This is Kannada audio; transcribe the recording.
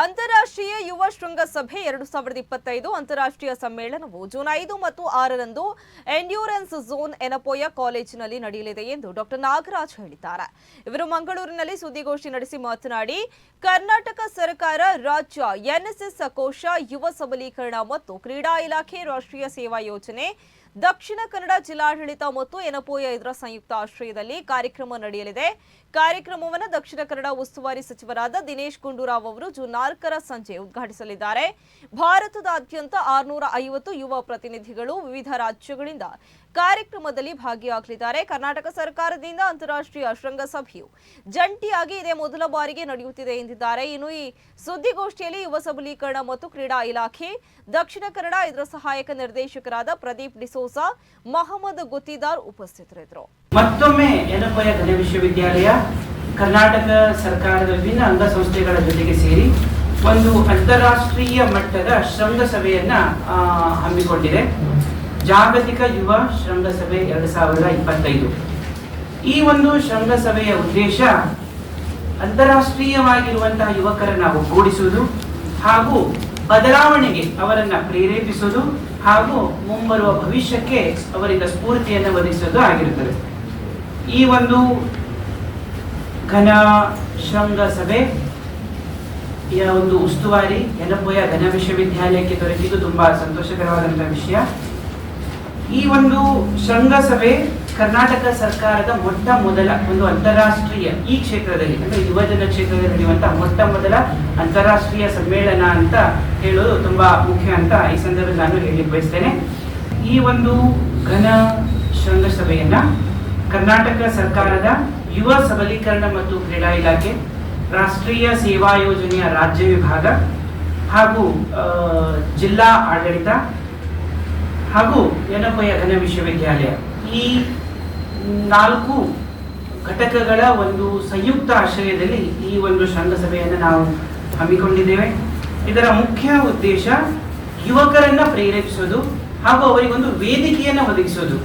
ಅಂತಾರಾಷ್ಟ್ರೀಯ ಯುವ ಶೃಂಗಸಭೆ ಎರಡು ಸಾವಿರದ ಇಪ್ಪತ್ತೈದು ಅಂತಾರಾಷ್ಟ್ರೀಯ ಸಮ್ಮೇಳನವು ಜೂನ್ ಐದು ಮತ್ತು ಆರರಂದು ಎಂಡ್ಯೂರೆನ್ಸ್ ಝೋನ್ ಎನಪೋಯ ಕಾಲೇಜಿನಲ್ಲಿ ನಡೆಯಲಿದೆ ಎಂದು ಡಾಕ್ಟರ್ ನಾಗರಾಜ್ ಹೇಳಿದ್ದಾರೆ. ಇವರು ಮಂಗಳೂರಿನಲ್ಲಿ ಸುದ್ದಿಗೋಷ್ಠಿ ನಡೆಸಿ ಮಾತನಾಡಿ, ಕರ್ನಾಟಕ ಸರ್ಕಾರ ರಾಜ್ಯ ಎನ್ಎಸ್ಎಸ್ ಕೋಶ ಯುವ ಸಬಲೀಕರಣ ಮತ್ತು ಕ್ರೀಡಾ ಇಲಾಖೆ ರಾಷ್ಟ್ರೀಯ ಸೇವಾ ಯೋಜನೆ, ದಕ್ಷಿಣ ಕನ್ನಡ ಜಿಲ್ಲಾಡಳಿತ ಮತ್ತು ಎನಪೋಯ ಇದರ ಸಂಯುಕ್ತ ಆಶ್ರಯದಲ್ಲಿ ಕಾರ್ಯಕ್ರಮ ನಡೆಯಲಿದೆ. ಕಾರ್ಯಕ್ರಮವನ್ನು ದಕ್ಷಿಣ ಕನ್ನಡ ಉಸ್ತುವಾರಿ ಸಚಿವರಾದ ದಿನೇಶ್ ಗುಂಡೂರಾವ್ ಅವರು ಜೂನ್ ನಾಲ್ಕರ ಸಂಜೆ ಉದ್ಘಾಟಿಸಲಿದ್ದಾರೆ. ಭಾರತದಾದ್ಯಂತ ಆರುನೂರ ಐವತ್ತು ಯುವ ಪ್ರತಿನಿಧಿಗಳು ವಿವಿಧ ರಾಜ್ಯಗಳಿಂದ ಕಾರ್ಯಕ್ರಮದಲ್ಲಿ ಭಾಗಿಯಾಗಲಿದ್ದಾರೆ. ಕರ್ನಾಟಕ ಸರ್ಕಾರದಿಂದ ಅಂತಾರಾಷ್ಟ್ರೀಯ ಶೃಂಗಸಭೆಯು ಜಂಟಿಯಾಗಿ ಇದೇ ಮೊದಲ ಬಾರಿಗೆ ನಡೆಯುತ್ತಿದೆ ಎಂದಿದ್ದಾರೆ. ಇನ್ನು ಈ ಸುದ್ದಿಗೋಷ್ಠಿಯಲ್ಲಿ ಯುವ ಸಬಲೀಕರಣ ಮತ್ತು ಕ್ರೀಡಾ ಇಲಾಖೆ, ದಕ್ಷಿಣ ಕನ್ನಡ ಇದರ ಸಹಾಯಕ ನಿರ್ದೇಶಕರಾದ ಪ್ರದೀಪ್ ಡಿಸೋಸಾ ಮಹಮ್ಮದ್ ಗುತ್ತಿದಾರ್ ಉಪಸ್ಥಿತರಿದ್ದರು. ಮತ್ತೊಮ್ಮೆ ವಿಶ್ವವಿದ್ಯಾಲಯ ಕರ್ನಾಟಕ ಸರ್ಕಾರದ ವಿಭಿನ್ನ ಅಂಗಸಂಸ್ಥೆಗಳ ಜೊತೆಗೆ ಸೇರಿ ಒಂದು ಅಂತಾರಾಷ್ಟ್ರೀಯ ಮಟ್ಟದ ಶೃಂಗಸಭೆಯನ್ನು ಹಮ್ಮಿಕೊಂಡಿದೆ. ಜಾಗತಿಕ ಯುವ ಶೃಂಗಸಭೆ ಎರಡು ಸಾವಿರದ ಇಪ್ಪತ್ತೈದು. ಈ ಒಂದು ಶೃಂಗಸಭೆಯ ಉದ್ದೇಶ ಅಂತಾರಾಷ್ಟ್ರೀಯವಾಗಿರುವಂತಹ ಯುವಕರನ್ನು ಒಗ್ಗೂಡಿಸುವುದು ಹಾಗೂ ಬದಲಾವಣೆಗೆ ಅವರನ್ನು ಪ್ರೇರೇಪಿಸುವುದು ಹಾಗೂ ಮುಂಬರುವ ಭವಿಷ್ಯಕ್ಕೆ ಅವರಿಂದ ಸ್ಫೂರ್ತಿಯನ್ನು ಒದಗಿಸುವುದು ಆಗಿರುತ್ತದೆ. ಈ ಒಂದು ಘನ ಶೃಂಗಸಭೆ ಯ ಒಂದು ಉಸ್ತುವಾರಿ ಯಲಪೋಯ ಘನ ವಿಶ್ವವಿದ್ಯಾಲಯಕ್ಕೆ ದೊರೆತಿದ್ದು ತುಂಬಾ ಸಂತೋಷಕರವಾದಂತಹ ವಿಷಯ. ಈ ಒಂದು ಶೃಂಗಸಭೆ ಕರ್ನಾಟಕ ಸರ್ಕಾರದ ಮೊಟ್ಟ ಮೊದಲ ಒಂದು ಅಂತಾರಾಷ್ಟ್ರೀಯ ಈ ಕ್ಷೇತ್ರದಲ್ಲಿ, ಅಂದ್ರೆ ಯುವಜನ ಕ್ಷೇತ್ರದಲ್ಲಿ ನಡೆಯುವಂತಹ ಮೊಟ್ಟ ಮೊದಲ ಅಂತಾರಾಷ್ಟ್ರೀಯ ಸಮ್ಮೇಳನ ಅಂತ ಹೇಳೋದು ತುಂಬಾ ಮುಖ್ಯ ಅಂತ ಈ ಸಂದರ್ಭದಲ್ಲಿ ನಾನು ಹೇಳಿ ಬಯಸ್ತೇನೆ. ಈ ಒಂದು ಘನ ಶೃಂಗಸಭೆಯನ್ನ ಕರ್ನಾಟಕ ಸರ್ಕಾರದ ಯುವ ಸಬಲೀಕರಣ ಮತ್ತು ಕ್ರೀಡಾ ಇಲಾಖೆ, ರಾಷ್ಟ್ರೀಯ ಸೇವಾ ಯೋಜನೆಯ ರಾಜ್ಯ ವಿಭಾಗ ಹಾಗೂ ಜಿಲ್ಲಾ ಆಡಳಿತ ಹಾಗೂ ಯನಪಯ ಘನ ವಿಶ್ವವಿದ್ಯಾಲಯ. ಈ ನಾಲ್ಕು ಘಟಕಗಳ ಒಂದು ಸಂಯುಕ್ತ ಆಶ್ರಯದಲ್ಲಿ ಈ ಒಂದು ಶೃಂಗಸಭೆಯನ್ನು ನಾವು ಹಮ್ಮಿಕೊಂಡಿದ್ದೇವೆ. ಇದರ ಮುಖ್ಯ ಉದ್ದೇಶ ಯುವಕರನ್ನ ಪ್ರೇರೇಪಿಸೋದು ಹಾಗೂ ಅವರಿಗೊಂದು ವೇದಿಕೆಯನ್ನು ಒದಗಿಸೋದು.